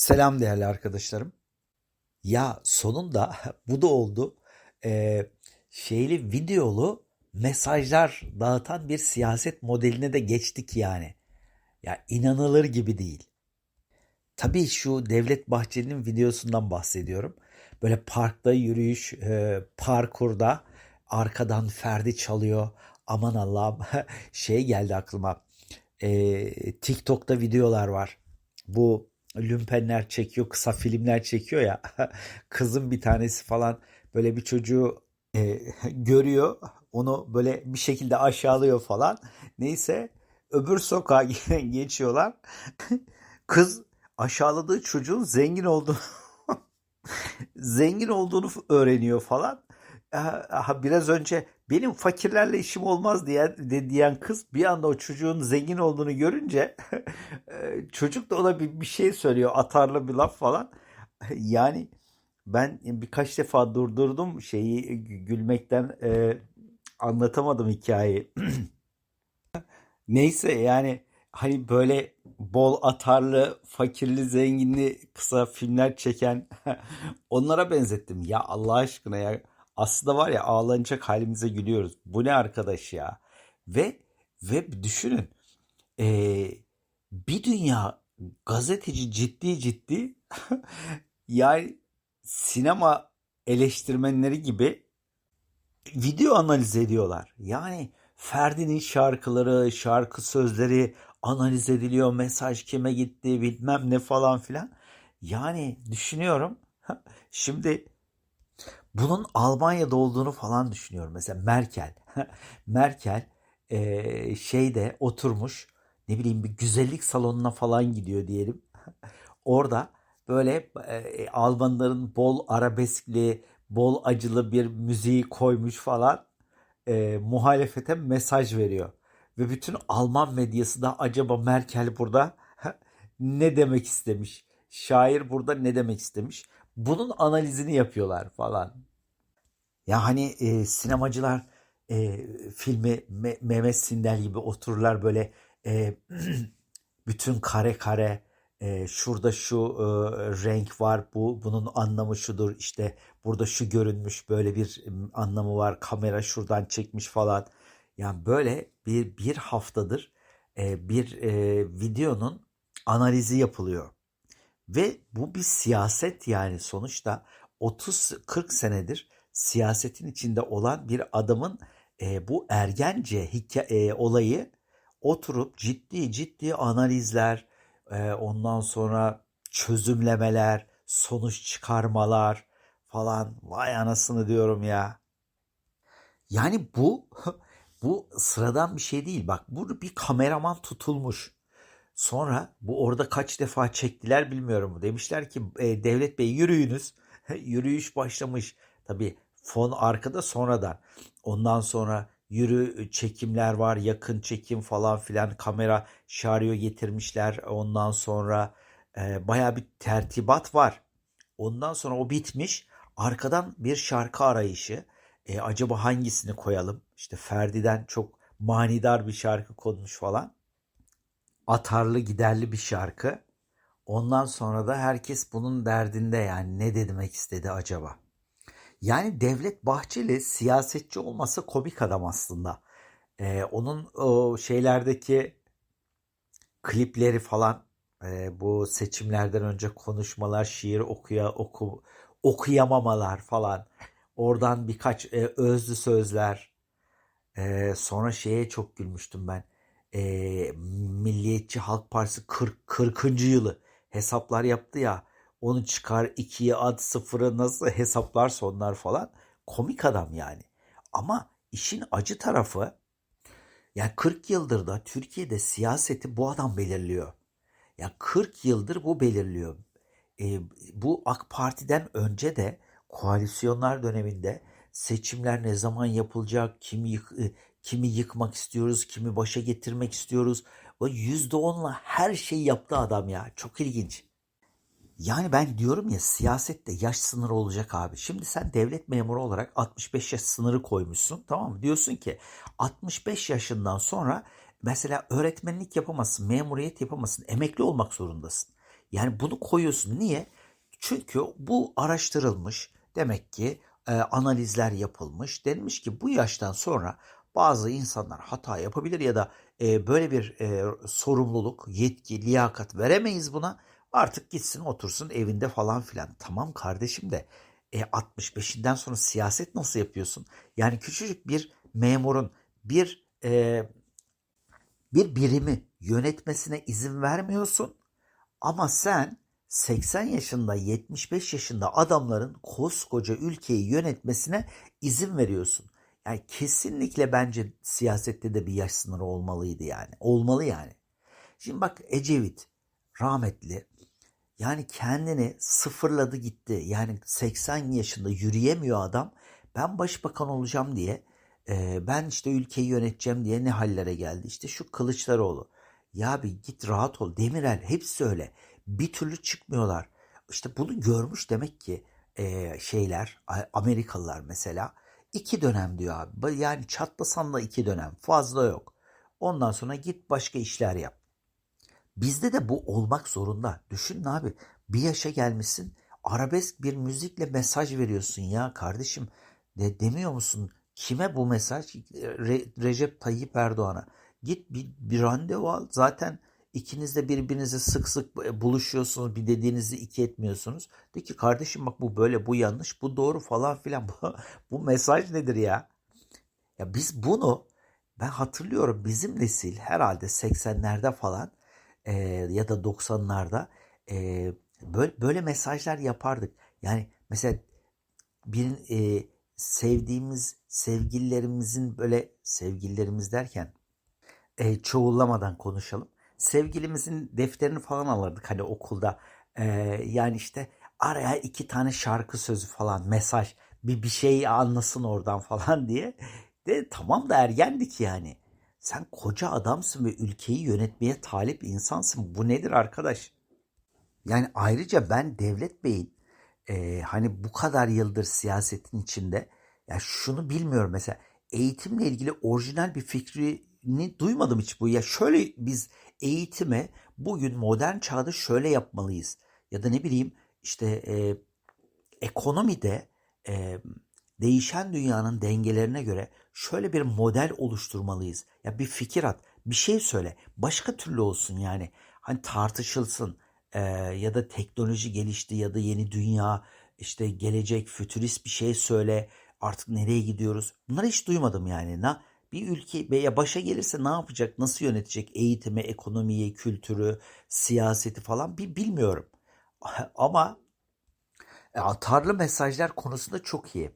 Selam değerli arkadaşlarım. Ya sonunda bu da oldu. Ee, şeyli videolu mesajlar dağıtan bir siyaset modeline de geçtik yani. Ya inanılır gibi değil. Tabii şu Devlet Bahçeli'nin videosundan bahsediyorum. Böyle parkta yürüyüş, e, parkurda arkadan Ferdi çalıyor. Aman Allah'ım şey geldi aklıma. E, TikTok'ta videolar var. Bu lümpenler çekiyor, kısa filmler çekiyor ya. Kızın bir tanesi falan böyle bir çocuğu e, görüyor. Onu böyle bir şekilde aşağılıyor falan. Neyse öbür sokağa geçiyorlar. Kız aşağıladığı çocuğun zengin olduğunu zengin olduğunu öğreniyor falan. Aha, biraz önce benim fakirlerle işim olmaz diyen, de, diyen kız bir anda o çocuğun zengin olduğunu görünce e, çocuk da ona bir, bir şey söylüyor atarlı bir laf falan. Yani ben birkaç defa durdurdum şeyi gülmekten e, anlatamadım hikayeyi. Neyse yani hani böyle bol atarlı, fakirli, zenginli kısa filmler çeken onlara benzettim. Ya Allah aşkına ya aslında var ya ağlanacak halimize gülüyoruz. Bu ne arkadaş ya? Ve ve düşünün ee, bir dünya gazeteci ciddi ciddi yani sinema eleştirmenleri gibi video analiz ediyorlar. Yani Ferdi'nin şarkıları, şarkı sözleri analiz ediliyor. Mesaj kime gitti bilmem ne falan filan. Yani düşünüyorum. Şimdi bunun Almanya'da olduğunu falan düşünüyorum. Mesela Merkel. Merkel e, şeyde oturmuş ne bileyim bir güzellik salonuna falan gidiyor diyelim. Orada böyle e, Almanların bol arabeskli, bol acılı bir müziği koymuş falan e, muhalefete mesaj veriyor. Ve bütün Alman medyası da acaba Merkel burada ne demek istemiş? Şair burada ne demek istemiş? Bunun analizini yapıyorlar falan. Ya hani e, sinemacılar e, filmi Me- Mehmet Sindel gibi otururlar böyle e, bütün kare kare e, şurada şu e, renk var bu bunun anlamı şudur işte burada şu görünmüş böyle bir anlamı var kamera şuradan çekmiş falan yani böyle bir bir haftadır e, bir e, videonun analizi yapılıyor ve bu bir siyaset yani sonuçta 30-40 senedir siyasetin içinde olan bir adamın e, bu ergence e, olayı oturup ciddi ciddi analizler, e, ondan sonra çözümlemeler, sonuç çıkarmalar falan vay anasını diyorum ya. Yani bu bu sıradan bir şey değil. Bak burada bir kameraman tutulmuş. Sonra bu orada kaç defa çektiler bilmiyorum. Demişler ki e, Devlet Bey yürüyünüz. Yürüyüş başlamış. Tabii fon arkada sonradan. Ondan sonra yürü çekimler var, yakın çekim falan filan kamera şaryo getirmişler. Ondan sonra e, baya bir tertibat var. Ondan sonra o bitmiş. Arkadan bir şarkı arayışı. E, acaba hangisini koyalım? İşte Ferdi'den çok manidar bir şarkı konmuş falan. Atarlı giderli bir şarkı. Ondan sonra da herkes bunun derdinde yani ne demek istedi acaba? Yani Devlet Bahçeli siyasetçi olmasa komik adam aslında. Ee, onun o şeylerdeki klipleri falan e, bu seçimlerden önce konuşmalar, şiir okuya oku okuyamamalar falan. Oradan birkaç e, özlü sözler. E, sonra şeye çok gülmüştüm ben. E, Milliyetçi Halk Partisi 40, 40. yılı hesaplar yaptı ya onu çıkar ikiye at sıfırı nasıl hesaplar sonlar falan. Komik adam yani. Ama işin acı tarafı yani 40 yıldır da Türkiye'de siyaseti bu adam belirliyor. Ya yani 40 yıldır bu belirliyor. E, bu AK Parti'den önce de koalisyonlar döneminde seçimler ne zaman yapılacak, e, kimi yıkmak istiyoruz, kimi başa getirmek istiyoruz. O %10'la her şeyi yaptı adam ya. Çok ilginç. Yani ben diyorum ya siyasette yaş sınırı olacak abi. Şimdi sen devlet memuru olarak 65 yaş sınırı koymuşsun tamam mı? Diyorsun ki 65 yaşından sonra mesela öğretmenlik yapamazsın, memuriyet yapamazsın, emekli olmak zorundasın. Yani bunu koyuyorsun. Niye? Çünkü bu araştırılmış. Demek ki e, analizler yapılmış. Denilmiş ki bu yaştan sonra bazı insanlar hata yapabilir ya da e, böyle bir e, sorumluluk, yetki, liyakat veremeyiz buna. Artık gitsin otursun evinde falan filan. Tamam kardeşim de e, 65'inden sonra siyaset nasıl yapıyorsun? Yani küçücük bir memurun bir e, bir birimi yönetmesine izin vermiyorsun ama sen 80 yaşında 75 yaşında adamların koskoca ülkeyi yönetmesine izin veriyorsun. Yani kesinlikle bence siyasette de bir yaş sınırı olmalıydı yani. Olmalı yani. Şimdi bak Ecevit rahmetli yani kendini sıfırladı gitti. Yani 80 yaşında yürüyemiyor adam. Ben başbakan olacağım diye e, ben işte ülkeyi yöneteceğim diye ne hallere geldi. İşte şu Kılıçdaroğlu. Ya bir git rahat ol. Demirel hepsi öyle. Bir türlü çıkmıyorlar. İşte bunu görmüş demek ki e, şeyler Amerikalılar mesela. İki dönem diyor abi. Yani çatlasan da iki dönem. Fazla yok. Ondan sonra git başka işler yap. Bizde de bu olmak zorunda. Düşünün abi bir yaşa gelmişsin arabesk bir müzikle mesaj veriyorsun ya kardeşim. De, demiyor musun? Kime bu mesaj? Re, Recep Tayyip Erdoğan'a. Git bir, bir randevu al. Zaten ikiniz de birbirinize sık sık buluşuyorsunuz. Bir dediğinizi iki etmiyorsunuz. De ki kardeşim bak bu böyle bu yanlış bu doğru falan filan. Bu mesaj nedir ya? Ya biz bunu ben hatırlıyorum bizim nesil herhalde 80'lerde falan e, ya da 90'larda e, böyle, böyle mesajlar yapardık. Yani mesela bir e, sevdiğimiz sevgililerimizin böyle sevgililerimiz derken e, çoğullamadan konuşalım. Sevgilimizin defterini falan alırdık hani okulda. E, yani işte araya iki tane şarkı sözü falan mesaj bir bir şey anlasın oradan falan diye. De tamam da ergendik yani. Sen koca adamsın ve ülkeyi yönetmeye talip insansın. Bu nedir arkadaş? Yani ayrıca ben Devlet Bey'in e, hani bu kadar yıldır siyasetin içinde ya şunu bilmiyorum mesela eğitimle ilgili orijinal bir fikrini duymadım hiç bu. Ya şöyle biz eğitime bugün modern çağda şöyle yapmalıyız. Ya da ne bileyim işte e, ekonomide e, değişen dünyanın dengelerine göre şöyle bir model oluşturmalıyız. Ya bir fikir at, bir şey söyle. Başka türlü olsun yani. Hani tartışılsın e, ya da teknoloji gelişti ya da yeni dünya işte gelecek fütürist bir şey söyle. Artık nereye gidiyoruz? Bunları hiç duymadım yani. Na bir ülke veya başa gelirse ne yapacak, nasıl yönetecek eğitimi, ekonomiyi, kültürü, siyaseti falan bir bilmiyorum. Ama e, atarlı mesajlar konusunda çok iyi.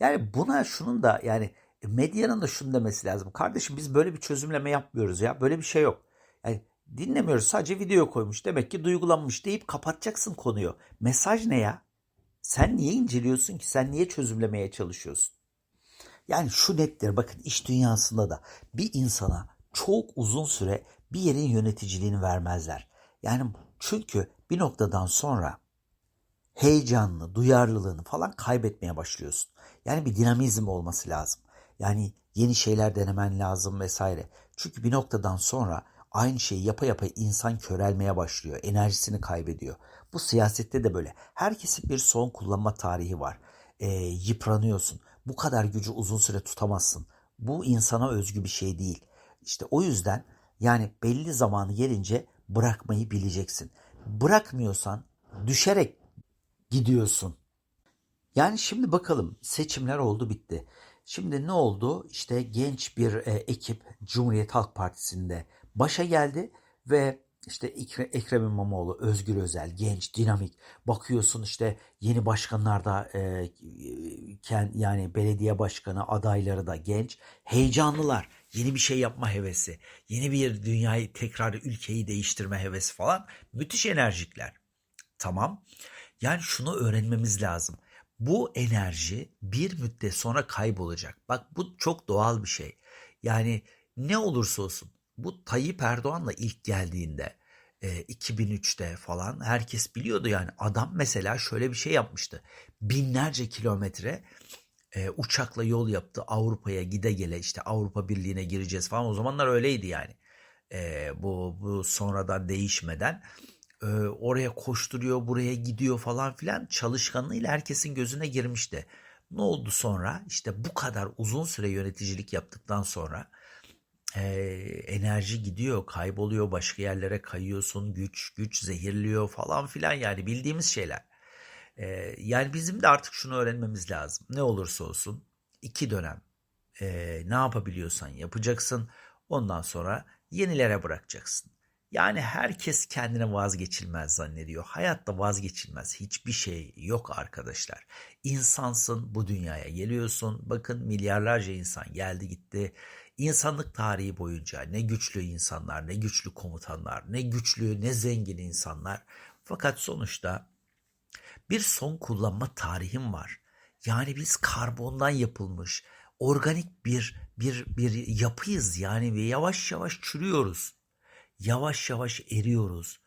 Yani buna şunun da yani medyanın da şunu demesi lazım. Kardeşim biz böyle bir çözümleme yapmıyoruz ya. Böyle bir şey yok. Yani dinlemiyoruz sadece video koymuş. Demek ki duygulanmış deyip kapatacaksın konuyu. Mesaj ne ya? Sen niye inceliyorsun ki? Sen niye çözümlemeye çalışıyorsun? Yani şu nettir bakın iş dünyasında da bir insana çok uzun süre bir yerin yöneticiliğini vermezler. Yani çünkü bir noktadan sonra heyecanını, duyarlılığını falan kaybetmeye başlıyorsun. Yani bir dinamizm olması lazım. Yani yeni şeyler denemen lazım vesaire. Çünkü bir noktadan sonra aynı şeyi yapa yapa insan körelmeye başlıyor. Enerjisini kaybediyor. Bu siyasette de böyle. Herkesin bir son kullanma tarihi var. E, yıpranıyorsun. Bu kadar gücü uzun süre tutamazsın. Bu insana özgü bir şey değil. İşte o yüzden yani belli zamanı gelince bırakmayı bileceksin. Bırakmıyorsan düşerek gidiyorsun. Yani şimdi bakalım seçimler oldu bitti. Şimdi ne oldu? İşte genç bir e, ekip Cumhuriyet Halk Partisi'nde başa geldi ve işte Ekrem İmamoğlu, Özgür Özel, genç, dinamik. Bakıyorsun işte yeni başkanlar da e, yani belediye başkanı adayları da genç. Heyecanlılar. Yeni bir şey yapma hevesi. Yeni bir dünyayı tekrar ülkeyi değiştirme hevesi falan. Müthiş enerjikler. Tamam. Yani şunu öğrenmemiz lazım. Bu enerji bir müddet sonra kaybolacak. Bak bu çok doğal bir şey. Yani ne olursa olsun bu Tayyip Erdoğan'la ilk geldiğinde e, 2003'te falan herkes biliyordu yani adam mesela şöyle bir şey yapmıştı. Binlerce kilometre e, uçakla yol yaptı Avrupa'ya gide gele işte Avrupa Birliği'ne gireceğiz falan o zamanlar öyleydi yani. E, bu, bu sonradan değişmeden e, oraya koşturuyor, buraya gidiyor falan filan çalışkanlığıyla herkesin gözüne girmişti. Ne oldu sonra? İşte bu kadar uzun süre yöneticilik yaptıktan sonra e, enerji gidiyor, kayboluyor, başka yerlere kayıyorsun, güç güç zehirliyor falan filan yani bildiğimiz şeyler. E, yani bizim de artık şunu öğrenmemiz lazım. Ne olursa olsun iki dönem e, ne yapabiliyorsan yapacaksın. Ondan sonra yenilere bırakacaksın. Yani herkes kendine vazgeçilmez zannediyor. Hayatta vazgeçilmez hiçbir şey yok arkadaşlar. İnsansın bu dünyaya geliyorsun. Bakın milyarlarca insan geldi gitti. İnsanlık tarihi boyunca ne güçlü insanlar, ne güçlü komutanlar, ne güçlü, ne zengin insanlar. Fakat sonuçta bir son kullanma tarihim var. Yani biz karbondan yapılmış organik bir bir bir yapıyız yani ve yavaş yavaş çürüyoruz. Yavaş yavaş eriyoruz.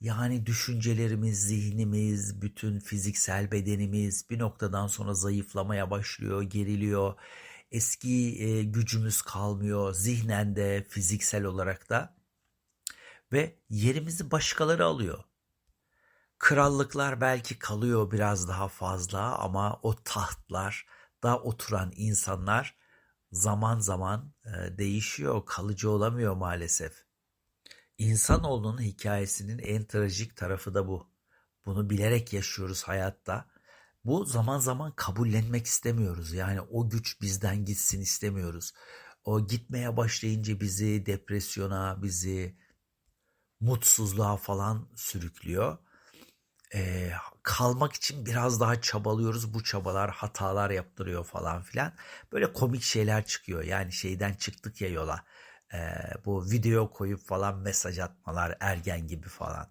Yani düşüncelerimiz, zihnimiz, bütün fiziksel bedenimiz bir noktadan sonra zayıflamaya başlıyor, geriliyor. Eski e, gücümüz kalmıyor zihnen de, fiziksel olarak da. Ve yerimizi başkaları alıyor. Krallıklar belki kalıyor biraz daha fazla ama o tahtlar da oturan insanlar zaman zaman e, değişiyor, kalıcı olamıyor maalesef. İnsanoğlunun hikayesinin en trajik tarafı da bu. Bunu bilerek yaşıyoruz hayatta. Bu zaman zaman kabullenmek istemiyoruz. Yani o güç bizden gitsin istemiyoruz. O gitmeye başlayınca bizi depresyona, bizi mutsuzluğa falan sürüklüyor. Ee, kalmak için biraz daha çabalıyoruz. Bu çabalar hatalar yaptırıyor falan filan. Böyle komik şeyler çıkıyor. Yani şeyden çıktık ya yola. Ee, bu video koyup falan mesaj atmalar ergen gibi falan.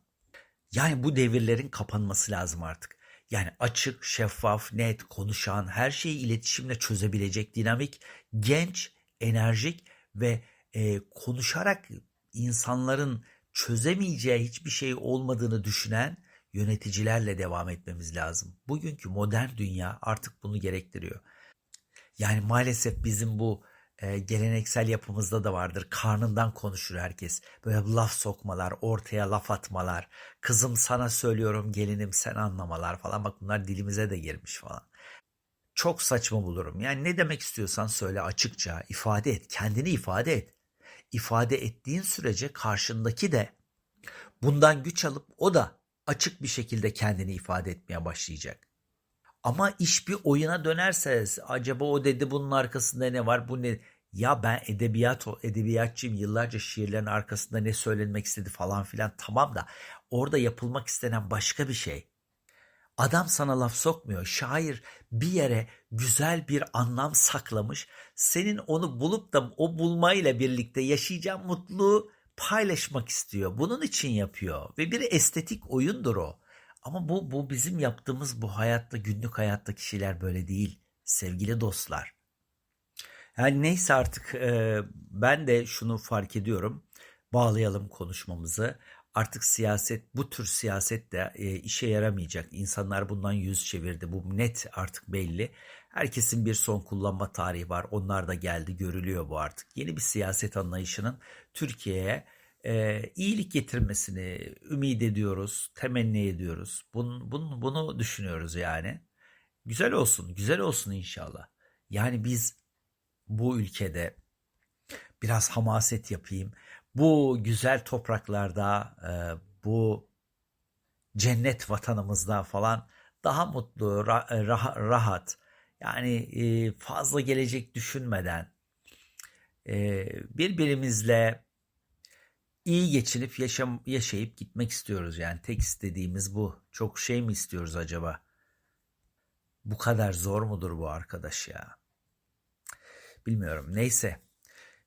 Yani bu devirlerin kapanması lazım artık. Yani açık, şeffaf, net, konuşan, her şeyi iletişimle çözebilecek dinamik, genç, enerjik ve e, konuşarak insanların çözemeyeceği hiçbir şey olmadığını düşünen yöneticilerle devam etmemiz lazım. Bugünkü modern dünya artık bunu gerektiriyor. Yani maalesef bizim bu e, geleneksel yapımızda da vardır. Karnından konuşur herkes. Böyle laf sokmalar, ortaya laf atmalar. Kızım sana söylüyorum, gelinim sen anlamalar falan. Bak bunlar dilimize de girmiş falan. Çok saçma bulurum. Yani ne demek istiyorsan söyle açıkça, ifade et. Kendini ifade et. İfade ettiğin sürece karşındaki de bundan güç alıp o da açık bir şekilde kendini ifade etmeye başlayacak. Ama iş bir oyuna dönerse acaba o dedi bunun arkasında ne var bu ne? Ya ben edebiyat edebiyatçıyım yıllarca şiirlerin arkasında ne söylenmek istedi falan filan tamam da orada yapılmak istenen başka bir şey. Adam sana laf sokmuyor. Şair bir yere güzel bir anlam saklamış. Senin onu bulup da o bulmayla birlikte yaşayacağın mutluluğu paylaşmak istiyor. Bunun için yapıyor ve bir estetik oyundur o. Ama bu bu bizim yaptığımız bu hayatta günlük hayatta kişiler böyle değil sevgili dostlar. Yani neyse artık e, ben de şunu fark ediyorum. Bağlayalım konuşmamızı. Artık siyaset bu tür siyaset de e, işe yaramayacak. İnsanlar bundan yüz çevirdi. Bu net artık belli. Herkesin bir son kullanma tarihi var. Onlar da geldi görülüyor bu artık. Yeni bir siyaset anlayışının Türkiye'ye e, iyilik getirmesini ümit ediyoruz, temenni ediyoruz. Bunu, bunu, bunu düşünüyoruz yani. Güzel olsun, güzel olsun inşallah. Yani biz bu ülkede biraz hamaset yapayım. Bu güzel topraklarda, e, bu cennet vatanımızda falan daha mutlu, rah rahat, yani e, fazla gelecek düşünmeden e, birbirimizle iyi geçinip yaşam yaşayıp gitmek istiyoruz yani tek istediğimiz bu. Çok şey mi istiyoruz acaba? Bu kadar zor mudur bu arkadaş ya? Bilmiyorum. Neyse.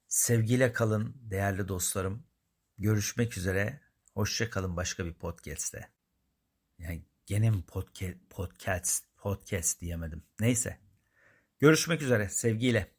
Sevgiyle kalın değerli dostlarım. Görüşmek üzere. Hoşça kalın başka bir podcast'te. Yani gene mi podcast, podcast, podcast diyemedim. Neyse. Görüşmek üzere sevgiyle.